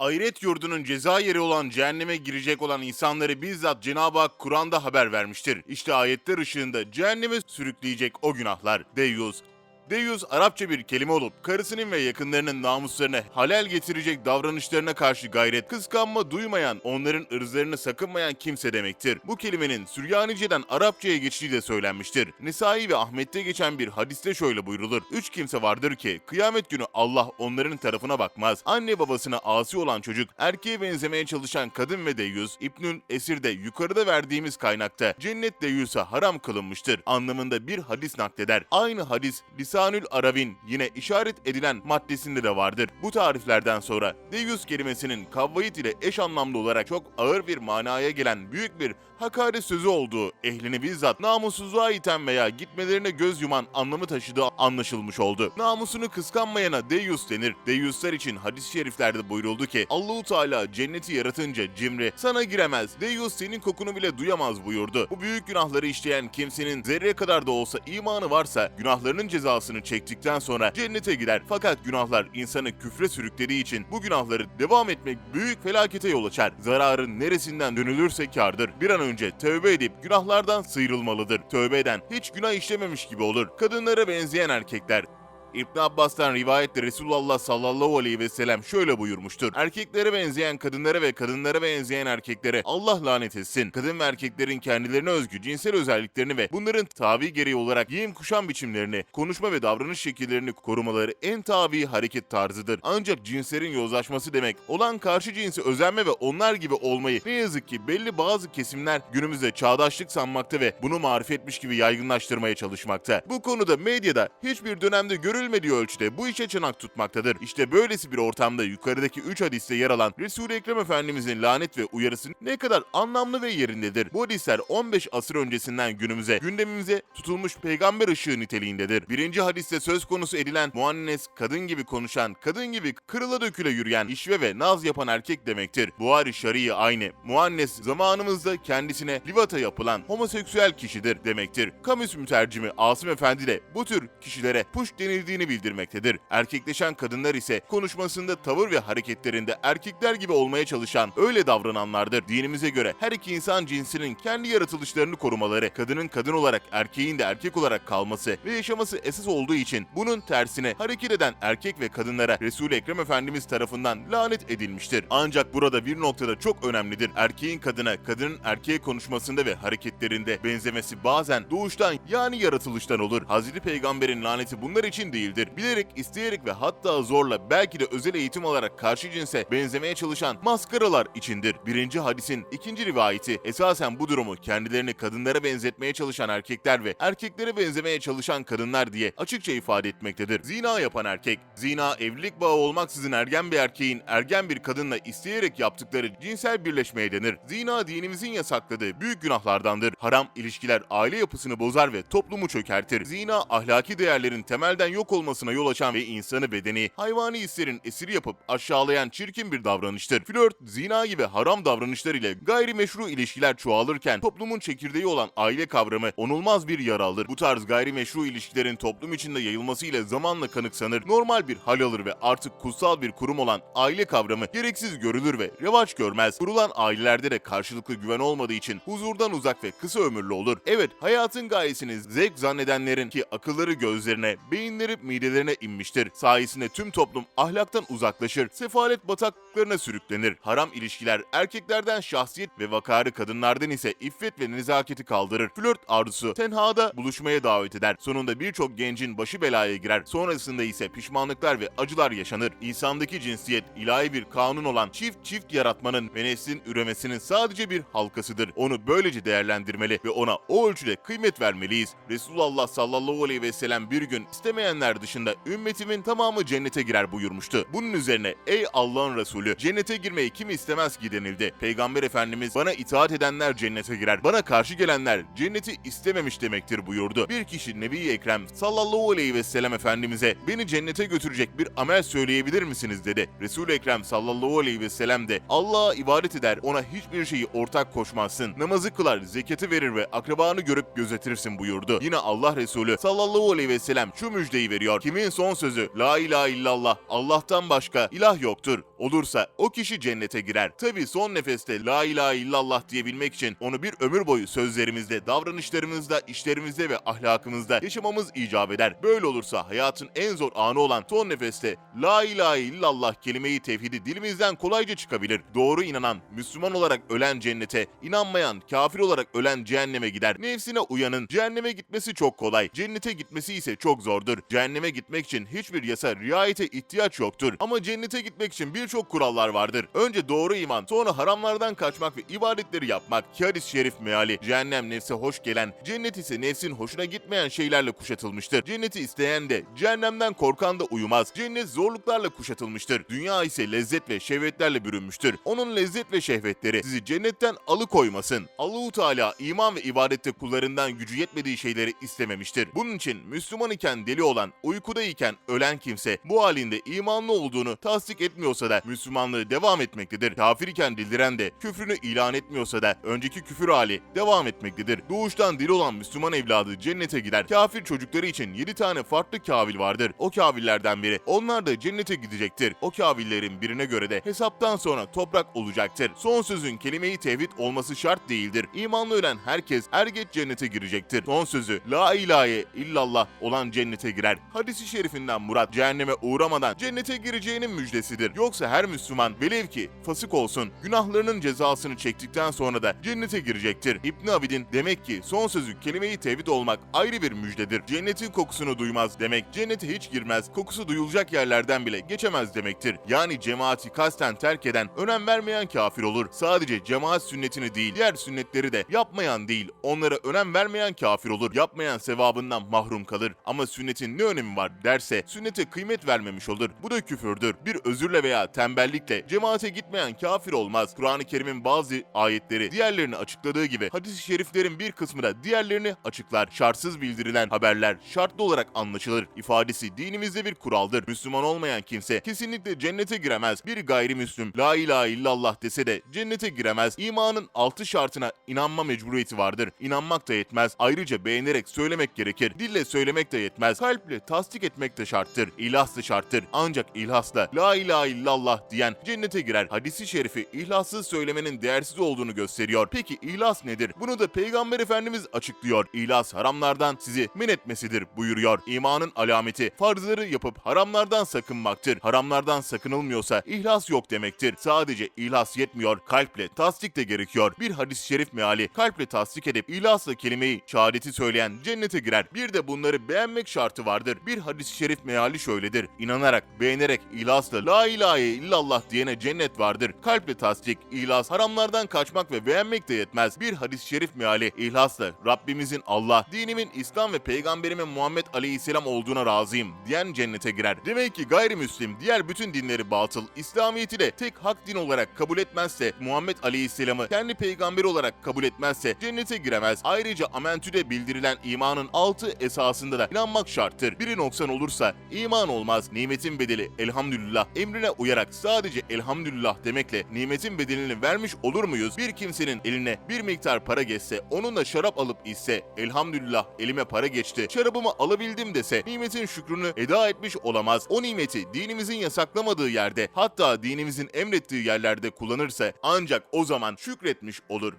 Ahiret yurdunun ceza yeri olan cehenneme girecek olan insanları bizzat Cenab-ı Hak Kur'an'da haber vermiştir. İşte ayetler ışığında cehenneme sürükleyecek o günahlar. Deyyus, Deyyus Arapça bir kelime olup karısının ve yakınlarının namuslarına halel getirecek davranışlarına karşı gayret, kıskanma duymayan, onların ırzlarını sakınmayan kimse demektir. Bu kelimenin Süryanice'den Arapçaya geçtiği de söylenmiştir. Nisai ve Ahmet'te geçen bir hadiste şöyle buyrulur. Üç kimse vardır ki kıyamet günü Allah onların tarafına bakmaz. Anne babasına asi olan çocuk, erkeğe benzemeye çalışan kadın ve deyyus, İbnül Esir'de yukarıda verdiğimiz kaynakta cennet deyyusa haram kılınmıştır anlamında bir hadis nakleder. Aynı hadis Lisanül Arab'in yine işaret edilen maddesinde de vardır. Bu tariflerden sonra deyyus kelimesinin kavvayit ile eş anlamlı olarak çok ağır bir manaya gelen büyük bir hakaret sözü olduğu, ehlini bizzat namussuzluğa iten veya gitmelerine göz yuman anlamı taşıdığı anlaşılmış oldu. Namusunu kıskanmayana deyyus denir. Deyyuslar için hadis-i şeriflerde buyuruldu ki Allahu Teala cenneti yaratınca cimri sana giremez. Deyyus senin kokunu bile duyamaz buyurdu. Bu büyük günahları işleyen kimsenin zerre kadar da olsa imanı varsa günahlarının cezasını çektikten sonra cennete gider. Fakat günahlar insanı küfre sürüklediği için bu günahları devam etmek büyük felakete yol açar. Zararın neresinden dönülürse kardır. Bir an önce tövbe edip günahlardan sıyrılmalıdır. Tövbe eden hiç günah işlememiş gibi olur. Kadınlara benzeyen erkekler İbn Abbas'tan rivayetle Resulullah sallallahu aleyhi ve sellem şöyle buyurmuştur. Erkeklere benzeyen kadınlara ve kadınlara benzeyen erkeklere Allah lanet etsin. Kadın ve erkeklerin kendilerine özgü cinsel özelliklerini ve bunların tabi gereği olarak giyim kuşam biçimlerini, konuşma ve davranış şekillerini korumaları en tabi hareket tarzıdır. Ancak cinslerin yozlaşması demek olan karşı cinsi özenme ve onlar gibi olmayı ne yazık ki belli bazı kesimler günümüzde çağdaşlık sanmakta ve bunu marifetmiş gibi yaygınlaştırmaya çalışmakta. Bu konuda medyada hiçbir dönemde görülmediği ölçüde bu işe çanak tutmaktadır. İşte böylesi bir ortamda yukarıdaki 3 hadiste yer alan Resul-i Ekrem Efendimizin lanet ve uyarısı ne kadar anlamlı ve yerindedir. Bu hadisler 15 asır öncesinden günümüze, gündemimize tutulmuş peygamber ışığı niteliğindedir. Birinci hadiste söz konusu edilen muannes, kadın gibi konuşan, kadın gibi kırıla döküle yürüyen, işve ve naz yapan erkek demektir. Buhari şarii aynı. Muannes zamanımızda kendisine livata yapılan homoseksüel kişidir demektir. Kamus mütercimi Asım Efendi de bu tür kişilere puş denildiğini bildirmektedir. Erkekleşen kadınlar ise konuşmasında tavır ve hareketlerinde erkekler gibi olmaya çalışan öyle davrananlardır. Dinimize göre her iki insan cinsinin kendi yaratılışlarını korumaları, kadının kadın olarak, erkeğin de erkek olarak kalması ve yaşaması esas olduğu için bunun tersine hareket eden erkek ve kadınlara Resul-i Ekrem Efendimiz tarafından lanet edilmiştir. Ancak burada bir noktada çok önemlidir. Erkeğin kadına, kadının erkeğe konuşmasında ve hareketlerinde benzemesi bazen doğuştan yani yaratılıştan olur. Hazreti Peygamber'in laneti bunlar için değildir. Bilerek, isteyerek ve hatta zorla belki de özel eğitim alarak karşı cinse benzemeye çalışan maskaralar içindir. Birinci hadisin ikinci rivayeti esasen bu durumu kendilerini kadınlara benzetmeye çalışan erkekler ve erkeklere benzemeye çalışan kadınlar diye açıkça ifade etmektedir. Zina yapan erkek, zina evlilik bağı olmaksızın ergen bir erkeğin ergen bir kadınla isteyerek yaptıkları cinsel birleşmeye denir. Zina dinimizin yasakladığı büyük günahlardandır. Haram ilişkiler aile yapısını bozar ve toplumu çökertir. Zina ahlaki değerlerin temelden yok olmasına yol açan ve insanı bedeni, hayvani hislerin esiri yapıp aşağılayan çirkin bir davranıştır. Flört, zina gibi haram davranışlar ile gayrimeşru ilişkiler çoğalırken toplumun çekirdeği olan aile kavramı onulmaz bir yara alır. Bu tarz gayrimeşru ilişkilerin toplum içinde yayılmasıyla zamanla kanıksanır, normal bir hal alır ve artık kutsal bir kurum olan aile kavramı gereksiz görülür ve revaç görmez. Kurulan ailelerde de karşılıklı güven olmadığı için huzurdan uzak ve kısa ömürlü olur. Evet, hayatın gayesini zevk zannedenlerin ki akılları gözlerine, beyinleri midelerine inmiştir. Sayesinde tüm toplum ahlaktan uzaklaşır, sefalet bataklıklarına sürüklenir. Haram ilişkiler erkeklerden şahsiyet ve vakarı kadınlardan ise iffet ve nezaketi kaldırır. Flört arzusu tenhada buluşmaya davet eder. Sonunda birçok gencin başı belaya girer. Sonrasında ise pişmanlıklar ve acılar yaşanır. İnsandaki cinsiyet ilahi bir kanun olan çift çift yaratmanın ve neslin üremesinin sadece bir halkasıdır. Onu böylece değerlendirmeli ve ona o ölçüde kıymet vermeliyiz. Resulullah sallallahu aleyhi ve sellem bir gün istemeyenler dışında ümmetimin tamamı cennete girer buyurmuştu. Bunun üzerine ey Allah'ın Resulü cennete girmeyi kim istemez ki denildi. Peygamber Efendimiz bana itaat edenler cennete girer. Bana karşı gelenler cenneti istememiş demektir buyurdu. Bir kişi Nebi Ekrem sallallahu aleyhi ve sellem Efendimiz'e beni cennete götürecek bir amel söyleyebilir misiniz dedi. Resul-i Ekrem sallallahu aleyhi ve sellem de Allah'a ibadet eder ona hiçbir şeyi ortak koşmazsın. Namazı kılar, zeketi verir ve akrabanı görüp gözetirsin buyurdu. Yine Allah Resulü sallallahu aleyhi ve sellem şu müjdeyi veriyor. Kimin son sözü La ilahe illallah Allah'tan başka ilah yoktur. Olursa o kişi cennete girer. Tabi son nefeste La ilahe illallah diyebilmek için onu bir ömür boyu sözlerimizde, davranışlarımızda, işlerimizde ve ahlakımızda yaşamamız icap eder. Böyle olursa hayatın en zor anı olan son nefeste La ilahe illallah kelimeyi tevhidi dilimizden kolayca çıkabilir. Doğru inanan, Müslüman olarak ölen cennete, inanmayan, kafir olarak ölen cehenneme gider. Nefsine uyanın cehenneme gitmesi çok kolay. Cennete gitmesi ise çok zordur. Cehenneme gitmek için hiçbir yasa riayete ihtiyaç yoktur. Ama cennete gitmek için birçok kurallar vardır. Önce doğru iman, sonra haramlardan kaçmak ve ibadetleri yapmak. Ki şerif meali, cehennem nefse hoş gelen, cennet ise nefsin hoşuna gitmeyen şeylerle kuşatılmıştır. Cenneti isteyen de, cehennemden korkan da uyumaz. Cennet zorluklarla kuşatılmıştır. Dünya ise lezzet ve şehvetlerle bürünmüştür. Onun lezzet ve şehvetleri sizi cennetten alıkoymasın. Allahu Teala iman ve ibadette kullarından gücü yetmediği şeyleri istememiştir. Bunun için Müslüman iken deli olan, uykuda iken ölen kimse bu halinde imanlı olduğunu tasdik etmiyorsa da Müslümanlığı devam etmektedir. Kafir iken dildiren de küfrünü ilan etmiyorsa da önceki küfür hali devam etmektedir. Doğuştan deli olan Müslüman evladı cennete gider. Kafir çocukları için 7 tane farklı kavil vardır. O kavillerden biri. Onlar da cennete gidecektir. O kavillerin birine göre de hesaptan sonra toprak olacaktır. Son sözün kelime-i tevhid olması şart değildir. İmanlı ölen herkes er geç cennete girecektir. Son sözü la ilahe illallah olan cennete girer. Hadisi şerifinden Murat cehenneme uğramadan cennete gireceğinin müjdesidir. Yoksa her Müslüman velev ki fasık olsun günahlarının cezasını çektikten sonra da cennete girecektir. İbn Abidin demek ki son sözü kelime-i tevhid olmak ayrı bir müjdedir. Cennetin kokusunu duymaz demek cennete hiç girmez, kokusu duyulacak yerlerden bile geçemez demektir. Yani cemaati kasten terk eden, önem vermeyen kafir olur. Sadece cemaat sünnetini değil, diğer sünnetleri de yapmayan değil, onlara önem vermeyen kafir olur. Yapmayan sevabından mahrum kalır. Ama sünnetin ne önemi var derse sünnete kıymet vermemiş olur. Bu da küfürdür. Bir özürle veya tembellikle cemaate gitmeyen kafir olmaz. Kur'an-ı Kerim'in bazı ayetleri diğerlerini açıkladığı gibi hadis-i şeriflerin bir kısmı da diğerlerini açıklar. Şartsız bildirilen haberler şartlı olarak anlaşılır. İfadesi dinimizde bir kuraldır. Müslüman olmayan kimse kesinlikle cennete giremez. Bir gayrimüslim la ilahe illallah dese de cennete giremez. İmanın altı şartına inanma mecburiyeti vardır. İnanmak da yetmez. Ayrıca beğenerek söylemek gerekir. Dille söylemek de yetmez. Kalple tasdik etmek de şarttır. İhlas da şarttır. Ancak ilhasla la ilahe illallah diyen cennete girer. Hadisi şerifi ihlassız söylemenin değersiz olduğunu gösteriyor. Peki ihlas nedir? Bunu da Peygamber Efendimiz açıklıyor. İhlas haramlardan sizi men etmesidir buyuruyor. İmanın alameti farzları yapıp haramlardan sakınmaktır. Haramlardan sakınılmıyorsa ihlas yok demektir. Sadece ihlas yetmiyor. Kalple tasdik de gerekiyor. Bir hadis-i şerif meali kalple tasdik edip ihlasla kelimeyi şehadeti söyleyen cennete girer. Bir de bunları beğenmek şartı vardır. Bir hadis-i şerif meali şöyledir. İnanarak, beğenerek ihlasla la ilahe illallah diyene cennet vardır. Kalple tasdik, ihlas, haramlardan kaçmak ve beğenmek de yetmez. Bir hadis-i şerif meali ihlasla Rabbimizin Allah, dinimin İslam ve peygamberimin Muhammed Aleyhisselam olduğuna razıyım diyen cennete girer. Demek ki gayrimüslim diğer bütün dinleri batıl, İslamiyet'i de tek hak din olarak kabul etmezse, Muhammed Aleyhisselam'ı kendi peygamberi olarak kabul etmezse cennete giremez. Ayrıca Amentü'de bildirilen imanın altı esasında da inanmak şarttır. Biri noksan olursa iman olmaz. Nimetin bedeli elhamdülillah emrine uyarak sadece elhamdülillah demekle nimetin bedelini vermiş olur muyuz? Bir kimsenin eline bir miktar para geçse, onunla şarap alıp içse, elhamdülillah elime para geçti, şarabımı alabildim dese, nimetin şükrünü eda etmiş olamaz. O nimeti dinimizin yasaklamadığı yerde, hatta dinimizin emrettiği yerlerde kullanırsa ancak o zaman şükretmiş olur.